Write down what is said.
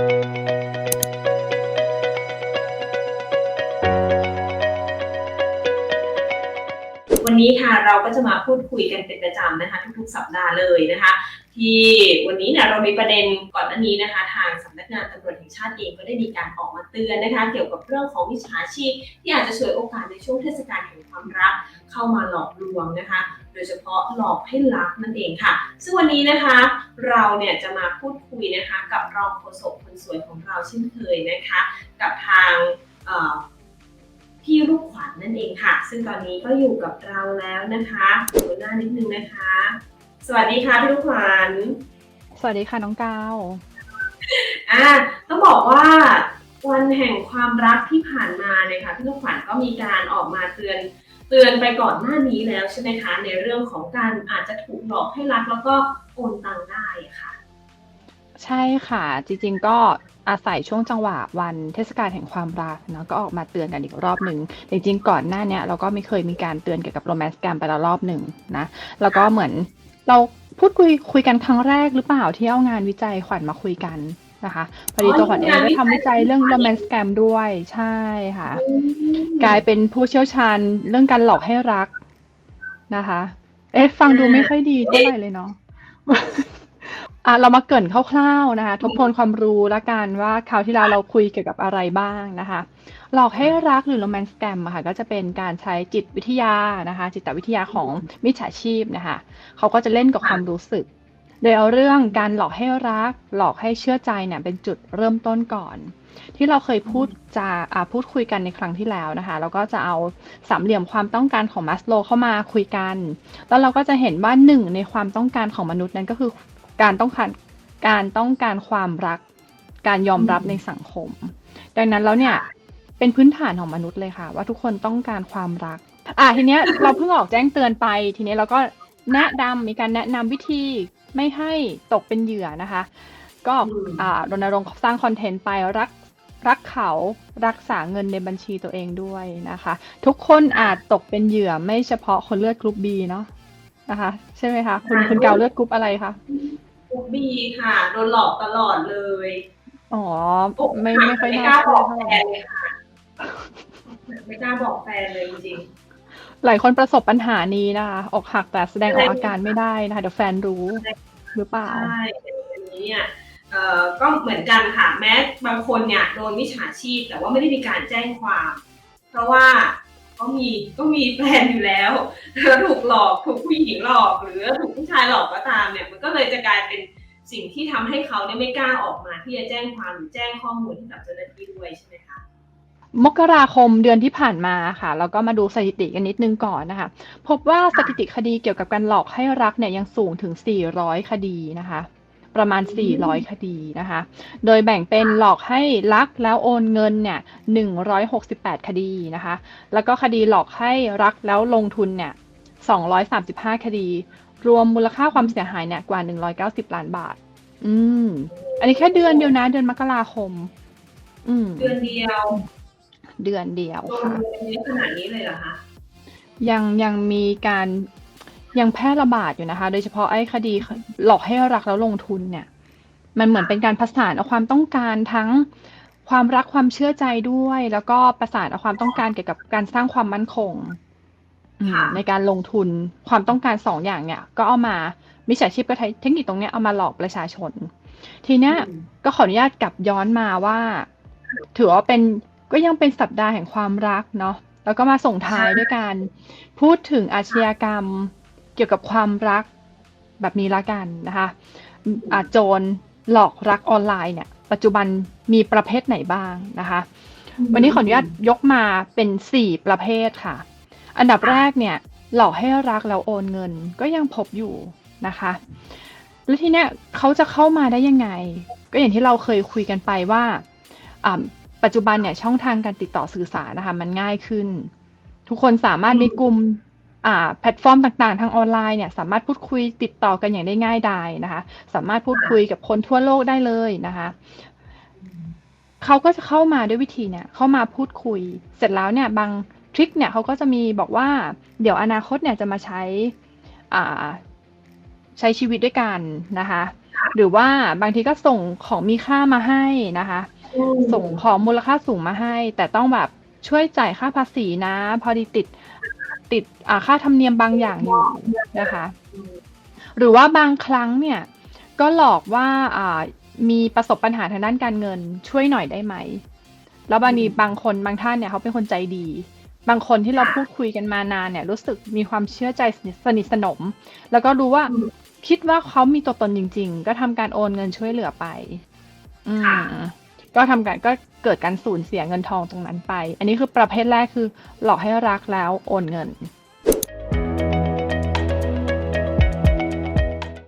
วั นี้ค่ะเราก็จะมาพูดคุยกันเป็นประจำนะคะ ทุกๆสัปดาห์เลยนะคะ ที่วันนี้เนี่ยเรามีประเด็นก่อนหน้านี้นะคะ ทางสำนักงานตำรวจแห่งชาติเองก็ได้มีการออกมาเตือนนะคะ เกี่ยวกับเรื่องของวิชาชีพ ที่อาจจะฉวยโอกาสในช่วงเทศกาลแห่งความรักเข้ามาหลอกลวงนะคะ โดยเฉพาะหลอกให้รักนั่นเองค่ะ ซึ่งวันนี้นะคะ เราเนี่ยจะมาพูดคุยนะคะ กับรองโฆษกคนสวยของเราเช่นเคยนะคะ กับทางเอ่อ พี่ลูกขวัญนั่นเองค่ะ ซึ่งตอนนี้ก็อยู่กับเราแล้วนะคะดูหน้านิดนึงนะคะ สวัสดีค่ะพี่ลูกขวัญสวัสดีค่ะน้องก้าวอ่าต้องบอกว่าวันแห่งความรักที่ผ่านมาเนี่ยค่ะพี่ลูกขวัญก็มีการออกมาเตือนเตือนไปก่อนหน้านี้แล้วใช่ไหมคะ ในเรื่องของการอาจจะถูกหลอกให้รักแล้วก็โอนตังค์ได้ค่ะ ใช่ค่ะ จริงๆ ก็อาศัยช่วงจังหวะวันเทศกาลแห่งความรักเนาะก็ออกมาเตือนกันอีกรอบหนึ่งจริงๆ ก่อนหน้าเนี้ยเราก็ไม่เคยมีการเตือนเกี่ยวกับโรแมนต์แกรมไปแล้วรอบหนึ่งนะแล้วก็เหมือนเราพูดคุยคุยกันครั้งแรกหรือเปล่าที่เอางานวิจัยขวัญมาคุยกันนะคะพอดีตัวขวัญเองได้ทำวิจัยเรื่องโรแมนต์แกรมด้วยใช่ค่ะ กลายเป็นผู้เชี่ยวชาญเรื่องการหลอกให้รักนะคะ เอ๊ะฟังดูไม่ค่อยดีเท่าไหร่เลยเนาะ อะเรามาเกรินคร่าวๆนะคะ ทบทวนความรู้ละกันว่าคราวที่แล้วเราคุยเกี่ยวกับอะไรบ้างนะคะ หลอกให้รักหรือโรแมนต์แกรมอะค่ะ ก็จะเป็นการใช้จิตวิทยานะคะ จิตวิทยาของมิจฉาชีพนะคะ เขาก็จะเล่นกับความรู้สึก โดยเอาเรื่องการหลอกให้รัก หลอกให้เชื่อใจเนี่ยเป็นจุดเริ่มต้นก่อน ที่เราเคยพูดจะอ่าพูดคุยกันในครั้งที่แล้วนะคะแล้วก็จะเอาสามเหลี่ยมความต้องการของมัสโลเข้ามาคุยกัน แล้วเราก็จะเห็นว่าหนึ่งในความต้องการของมนุษย์นั้นก็คือ การต้องการการต้องการความรัก การยอมรับอืมในสังคม ดังนั้นแล้วเนี่ยเป็นพื้นฐานของมนุษย์เลยค่ะ ว่าทุกคนต้องการความรัก อะทีเนี้ยเราเพิ่งออกแจ้งเตือนไป ทีนี้เราก็แนะนำมีการแนะนำวิธีไม่ให้ตกเป็นเหยื่อนะคะ ก็อืมอ่ารณรงค์สร้างคอนเทนต์ไปรักรักเขารักษาเงินในบัญชีตัวเองด้วยนะคะ ทุกคนอาจตกเป็นเหยื่อไม่เฉพาะคนเลือดกรุ๊ปบีเนาะนะคะ ใช่ไหมคะ คุณคุณเกาเลือดกรุ๊ปอะไรคะ ปุ๊บบีค่ะ โดนหลอกตลอดเลยอ๋อ ไม่ไม่ค่อยไม่น่ากล้าเชื่บออกเท่าแฟไหร่นเลยค่ะ ไม่กล้าบอกแฟนเลยจริงหลายคนประสบปัญหานี้นะคะอกหักแต่แสดงออกอาการไม่ได้นะคะเดี๋ยวแฟนรู้หรือเปๆล่า ใช่แต่อันนี้เนี่ยเอ่อก็เหมือนกันค่ะ แม้บางคนเนี่ยโดนมิจฉาชีพ แต่ว่าไม่ได้มีการแจ้งความ เพราะว่าก็ มีก็มีแฟนอยู่แล้วแล้วถูกหลอกถูกผู้หญิงหลอกหรือถูกผู้ชายหลอกก็ตามเนี่ยมันก็เลยจะกลายเป็นสิ่งที่ทำให้เขาเนี่ยไม่กล้าออกมาที่จะแจ้งความหรือแจ้งข้อมูลให้กับเจ้าหน้าที่ด้วยใช่ไหมคะมกราคมเดือนที่ผ่านมาค่ะแล้วก็มาดูสถิติกันนิดนึงก่อนนะคะ พบว่าสถิติคดีเกี่ยวกับการหลอกให้รักเนี่ยยังสูงถึง 400 คดีนะคะ ประมาณ 400 คดีนะคะ โดยแบ่งเป็นหลอกให้รักแล้วโอนเงินเนี่ย168 คดีนะคะ แล้วก็คดีหลอกให้รักแล้วลงทุนเนี่ย235 คดี รวมมูลค่าความเสียหายเนี่ยกว่า 190 ล้านบาท อืม อันนี้แค่เดือนเดียวนะ เดือนมกราคม อืม เดือนเดียว เดือนเดียวลงค่ะเงินเยอะขนาดนี้เลยเหรอคะ ยังยังมีการ ยังแพร่ระบาดอยู่นะคะ โดยเฉพาะไอ้คดีหลอกให้รักแล้วลงทุนเนี่ย มันเหมือนเป็นการประสานเอาความต้องการทั้งความรักความเชื่อใจด้วย แล้วก็ประสานเอาความต้องการเกี่ยวกับการสร้างความมั่นคงอืมค่ะในการลงทุนความต้องการสองอย่างเนี่ย ก็เอามามิจฉาชีพก็ใช้เทคนิคตรงเนี้ยเอามาหลอกประชาชน ทีเนี้ยอืมก็ขออนุญาตกลับย้อนมาว่า ถือว่าเป็นก็ยังเป็นสัปดาห์แห่งความรักเนาะแล้วก็มาส่งท้ายด้วยการพูดถึงอาชญากรรมเกี่ยวกับความรักแบบนี้ละกันนะคะอาโจรหลอกรักออนไลน์เนี่ย ปัจจุบันมีประเภทไหนบ้างนะคะ วันนี้ขออนุญาตยกมาเป็นสี่ประเภทค่ะ อันดับแรกเนี่ย หลอกให้รักแล้วโอนเงินก็ยังพบอยู่นะคะ แล้วทีเนี้ยเขาจะเข้ามาได้ยังไง ก็อย่างที่เราเคยคุยกันไปว่าอ่าปัจจุบันเนี่ยช่องทางการติดต่อสื่อสารนะคะ มันง่ายขึ้น ทุกคนสามารถมีกลุ่มอ่า แพลตฟอร์มต่างๆ ทางออนไลน์เนี่ยสามารถพูดคุยติดต่อกันอย่างได้ง่ายดายนะคะ สามารถพูดคุยกับคนทั่วโลกได้เลยนะคะเขาก็จะเข้ามาด้วยวิธีเนี่ยเข้ามาพูดคุย เสร็จแล้วเนี่ยบางทริคเนี่ยเขาก็จะมีบอกว่าเดี๋ยวอนาคตเนี่ยจะมาใช้อ่าใช้ชีวิตด้วยกันนะคะ หรือว่าบางทีก็ส่งของมีค่ามาให้นะคะอืมส่งของมูลค่าสูงมาให้ แต่ต้องแบบช่วยจ่ายค่าภาษีนะ พอดีติด ติดค่าธรรมเนียมบางอย่างอยู่นะคะ หรือว่าบางครั้งเนี่ยก็หลอกว่ามีประสบปัญหาทางด้านการเงินช่วยหน่อยได้ไหม แล้วบางทีบางคนบางท่านเนี่ยเขาเป็นคนใจดี บางคนที่เราพูดคุยกันมานานเนี่ย รู้สึกมีความเชื่อใจสนิทสนิทสนมแล้วก็รู้ว่าคิดว่าเขามีตัวตนจริง ๆ ก็ทำการโอนเงินช่วยเหลือไป อืม ก็ทำการก็เกิดการสูญเสียเงินทองตรงนั้นไป อันนี้คือประเภทแรกคือหลอกให้รักแล้วโอนเงิน